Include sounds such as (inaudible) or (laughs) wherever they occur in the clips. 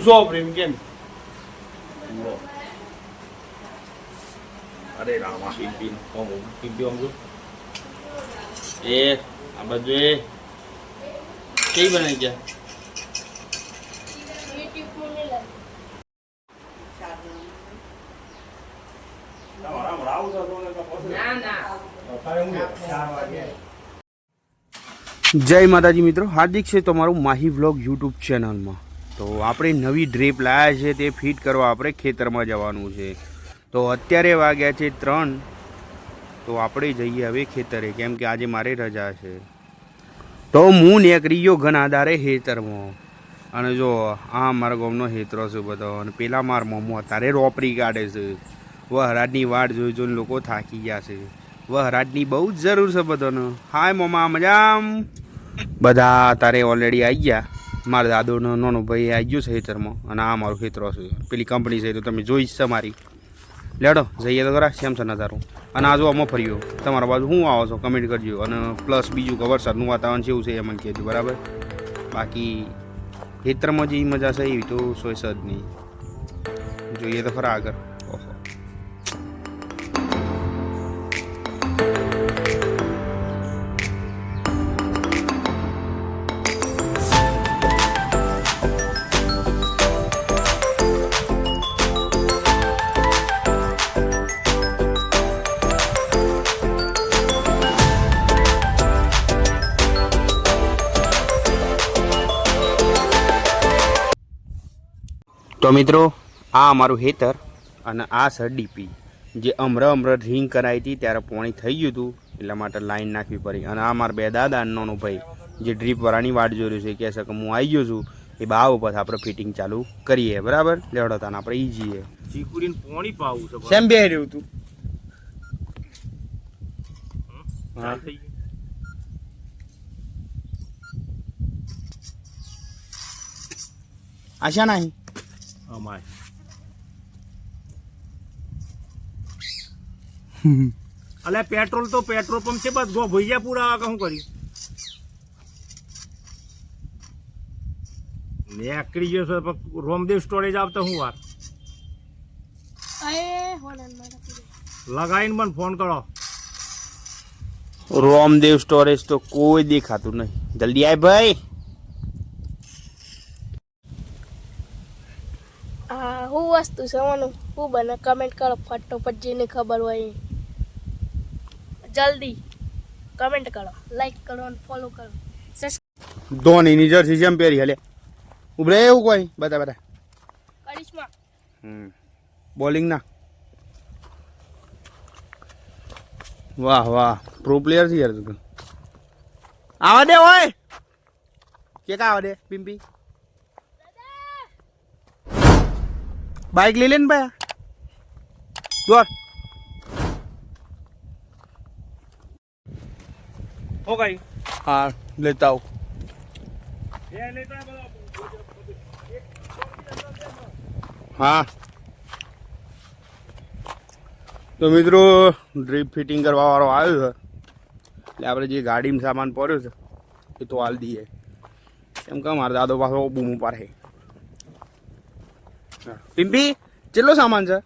તું સો પ્રેમ કેમ અરે રામા પિમ્પી ઓમ ઓમ પિમ્પી ઓમ જો એ આ બાજુ એ કઈ બનાવી ગયા જય માતાજી મિત્રો હાર્દિક છે તમારું માહી વ્લોગ યુટ્યુબ ચેનલમાં. તો આપણે નવી ડ્રીપ લાયા છે તે ફિટ કરવા આપણે ખેતરમાં જવાનું છે. તો અત્યારે વાગ્યા છે ત્રણ. તો આપણે જઈએ હવે ખેતરે, કેમ કે આજે મારે રજા છે. તો હું નીકળી ગયો ઘણા આધારે ખેતરમાં. અને જો, આ મારા ગામનો હેતરો છે બધો. અને પેલા મારા મમ્મો અત્યારે રોપરી કાઢે છે. વહરાજની વાટ જોઈ જોઈને લોકો થાકી ગયા છે. વહરાજની બહુ જ જરૂર છે બધાને. હાય મમ્મા મજામ? બધા તારે ઓલરેડી આવી ગયા. મારા દાદોનો, નાનો ભાઈ આવી ગયો છે ખેતરમાં અને આ મારું ખેતરો છે. પેલી કંપની છે તો તમે જોઈ છે મારી. લેડો, જઈએ તો ખરા સેમ છે અને આ જો ફર્યો તમારા બાજુ શું આવો છો કમેન્ટ કરજો. અને પ્લસ બીજું કે વરસાદનું વાતાવરણ કેવું છે એ મને કહેજો, બરાબર? બાકી ખેતરમાં જે મજા છે એવી તો સોય જ નહીં. જોઈએ તો ખરા આગળ. તો મિત્રો આ અમારું હેતર અને આ છે ડીપી. જે અમર અમર રિંગ કરાવી હતી ત્યારે પોણી થઈ ગયું હતું એટલા માટે લાઈન નાખવી પડી. અને આ મારા બે દાદા અન્નોનો ભાઈ જે ડ્રીપવાળાની વાટ જોઈ રહ્યું છે કહે છે કે હું આવી ગયો છું. એ બા ઉપર આપણે ફિટિંગ ચાલુ કરીએ બરાબર? લેવડો તાને આપણે ઈ જઈએ. ચીકુડીને પોણી પાવું છે સેમ બે રહ્યું હતું થઈ ગયું. આશા નહીં અમાય. (laughs) અલે પેટ્રોલ તો પેટ્રોલ પંપ છે બસ ગો ભૈયા પૂરા કે શું કર્યું નીકળી ગયો છે રોમદેવ સ્ટોરેજ આવતો હું વાર? લગાવીને મને ફોન કરો. રોમદેવ સ્ટોરેજ તો કોઈ દેખાતું નહીં. જલ્દી આય ભાઈ. હા હું વસ્તુ છે મને હું બને કમેન્ટ કરો ફટોફટ જેને ખબર હોય જલ્દી કમેન્ટ કરો લાઈક કરો અને ફોલો કરો. ધોનીની જર્સી જેમ પહેરી હલે. ઉભરે એવું કોઈ? બધા બધા કરિશ્મા. બોલિંગ ના. વાહ વાહ. પ્રો પ્લેયર છે યાર તું આવા દે ઓય. કે કા આવા દે પિમ્પી બાઈક લઈ લે ને ભાઈ દોર હો કઈ હા લેતા આવું. હા. તો મિત્રો ડ્રીપ ફિટિંગ કરવાવાળો આવ્યો છે. એટલે આપણે જે ગાડીમાં સામાન પડ્યો છે એ તો હાલ દઈએ. એમ કે મારા દાદો પાછો બૂમ પાડે. પિમ્પી કેટલો સામાન છે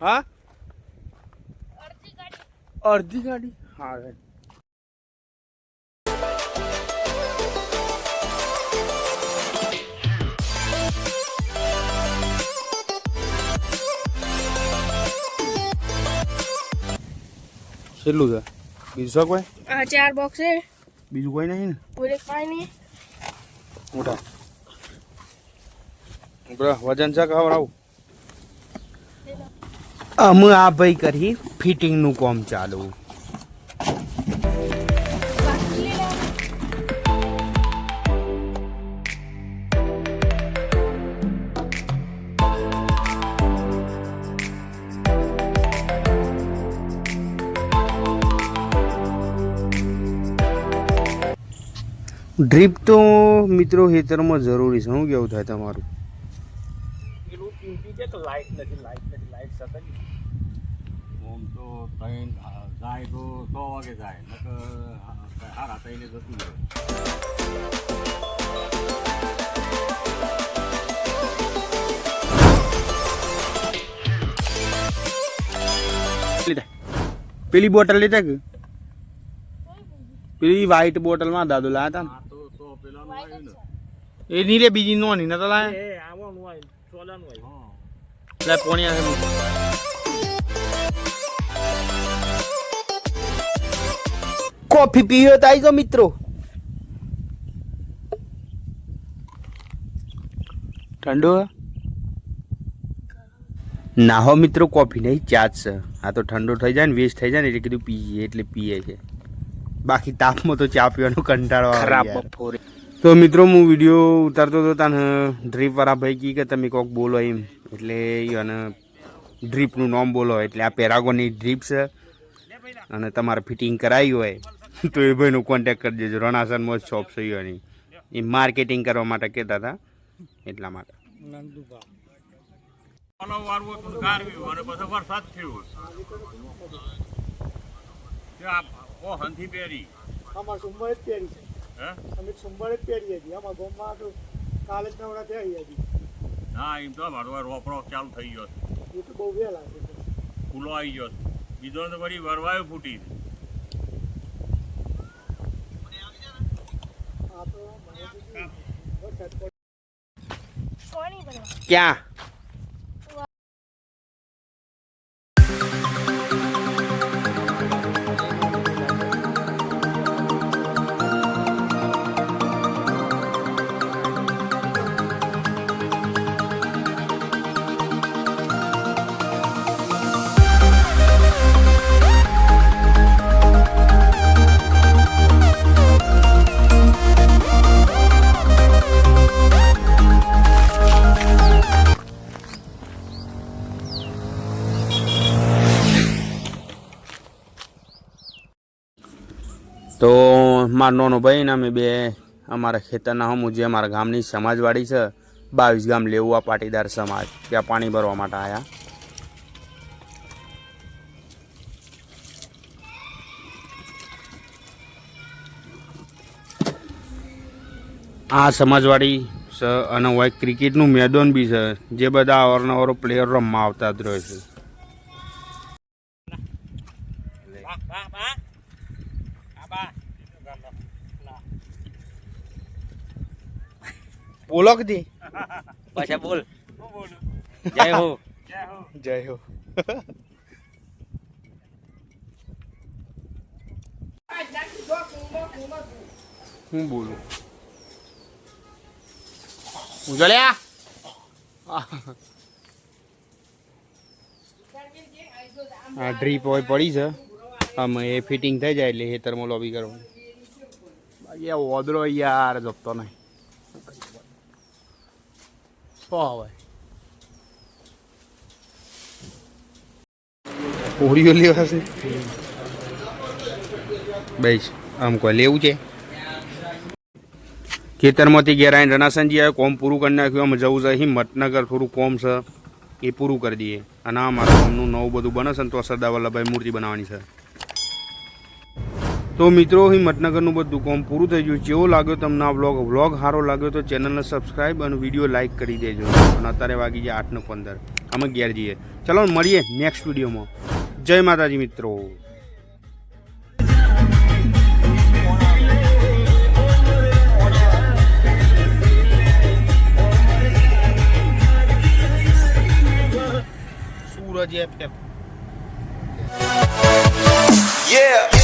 હા અડધી ગાડી હા. કેટલું છે બીજું કોઈ ચાર બોક્સ છે બીજું કોઈ નહીં ને પૂરે કાંઈ નહીં મોટા બરાબર વજન છે ખવડાવું અમે આ ભાઈ કરી ફિટિંગનું કામ ચાલુ ડ્રીપ તો મિત્રો ખેતરમાં જરૂરી છે શું કેવું થાય તમારું કે નથી લાઇટ નથી લાઇટ ઓમ તો ટ્રેન જાય તો સો વાગે જાય નકર હારા થઈને જતું જાય પેલી બોટલ લેતા કે? પેલી વ્હાઈટ બોટલમાં દાદુ લાયા હતા એ નહીં લે બીજી નોની નતા લાયા? લે પોણી આવે કોફી પીવો તો આવી જાઓ મિત્રો. ઠંડો ના હો મિત્રો કોફી નહીં ચા જ છે. આ તો ઠંડો થઈ જાય ને વેસ્ટ થઈ જાય ને એટલે કીધું પીએ એટલે પીએ છે. બાકી તાપમાં તો ચા પીવાનો કંટાળો આવે ખરાબ બપોરે. તો મિત્રો, હું વીડિયો ઉતારતો હતો તને ડ્રીપવાળા ભાઈ કી કે તમે કોક બોલો એમ. એટલે અને ડ્રીપનું નામ બોલો. એટલે આ પેરાગોની ડ્રીપ છે. અને તમારે ફિટિંગ કરાવી હોય, તો એ ભાઈનો કોન્ટેક કરી દેજો. રણાસનમાં જ શોપ છે એની એ માર્કેટિંગ કરવા માટે કહેતા હતા. એટલા માટે. વરસાદ અમે સોમવારે જ પહેરી છીએ. આમાં ગામમાં તો કાલે જ નવરા હતી ના એમ તો મારો રોપડો ચાલુ થઈ ગયો એ તો બહુ વહેલા છે. ફૂલો આવી ગયો. બીજો તો વળી વરવાયો ફૂટી ક્યાં? મારો નોનો ભાઈ ને અમે બે અમારા ખેતરના હમું, જે અમારા ગામની સમાજવાડી છે, બાવીસ ગામ લેવું પાટીદાર સમાજ, ત્યાં પાણી ભરવા માટે આવ્યા આ સમાજવાડી છે અને હોય ક્રિકેટનું મેદાન બી છે, જે બધા અવારનવારો પ્લેયર રમવા આવતા જ રહે છે બા બા બા આ બા બોલો કદી પાછા બોલ. જય હો. જય હો. હું. બોલું? ઉજળ્યા? આ ડ્રીપ હોય પડી છે. આમ એ ફિટિંગ થઈ જાય એટલે હેતરમાં લોબી કરવાનું. બાકી આ ઓદરો યાર જપતો નહીં. શું હવે લેવા છે? બસ આમ કોઈ લેવું છે? ખેતરમાંથી ઘેર આવીને રનાસનજી આવે કોમ પૂરું કરી નાખ્યું આમ જવું છે હિંમતનગર થોડું કોમ છે એ પૂરું કરી દઈએ. અને આ મારા કોમનું નવું બધું બને છે ને તો સરદાર વલ્લભભાઈ મૂર્તિ બનાવવાની છે. તો મિત્રો હિંમતનગરનું બધું કોમ પૂરું થઈ ગયું. જેવો લાગ્યો તમને આ વ્લોગ વ્લોગ સારો લાગ્યો તો ચેનલને સબસ્ક્રાઈબ અને વીડિયો લાઇક કરી દેજો. અને અત્યારે વાગી જાય આઠને પંદર. અમે ઘેર જઈએ. ચલો મળીએ નેક્સ્ટ વિડીયોમાં જય માતાજી મિત્રો. Suraj F Yeah.